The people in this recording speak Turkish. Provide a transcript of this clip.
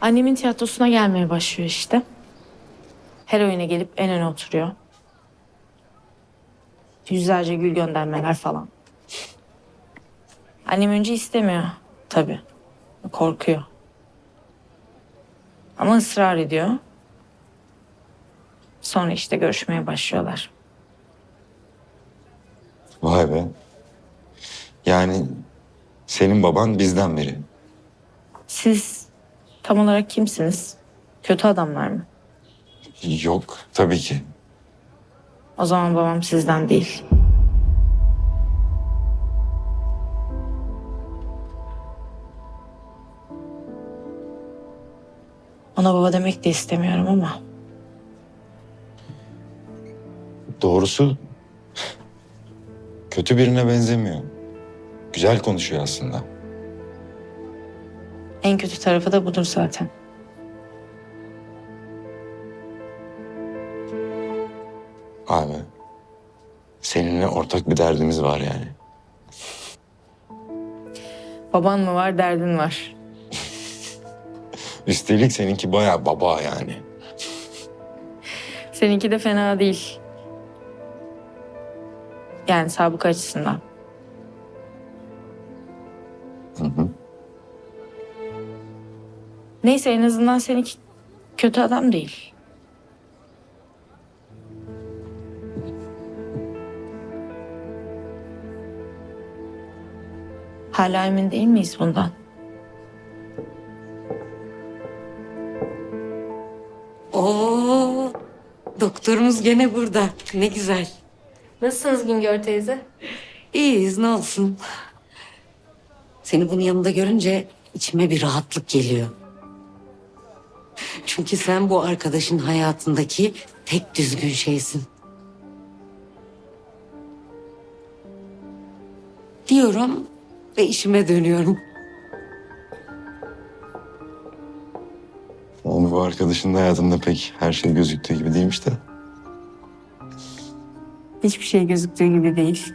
Annemin tiyatrosuna gelmeye başlıyor işte. Her oyuna gelip en öne oturuyor. Yüzlerce gül göndermeler falan. Annem önce istemiyor tabii. Korkuyor. Ama ısrar ediyor. Sonra işte görüşmeye başlıyorlar. Vay be. Yani senin baban bizden biri. Siz tam olarak kimsiniz? Kötü adamlar mı? Yok tabii ki. O zaman babam sizden değil. Ona baba demek de istemiyorum ama Doğrusu kötü birine benzemiyor. Güzel konuşuyor aslında. En kötü tarafı da budur zaten. Abi seninle ortak bir derdimiz var yani. Baban mı var, derdin var. Üstelik seninki bayağı baba yani. Seninki de fena değil. Yani sabıka açısından. Hı hı. Neyse en azından seninki kötü adam değil. Hala emin değil miyiz bundan? Oo, doktorumuz gene burada. Ne güzel. Nasılsınız Güngör teyze? İyiyiz ne olsun. Seni bunun yanında görünce içime bir rahatlık geliyor. Çünkü sen bu arkadaşın hayatındaki tek düzgün şeysin. Diyorum ve işime dönüyorum. Yani bu arkadaşın da hayatında pek her şey gözüktüğü gibi değilmiş de. Hiçbir şey gözüktüğü gibi değil.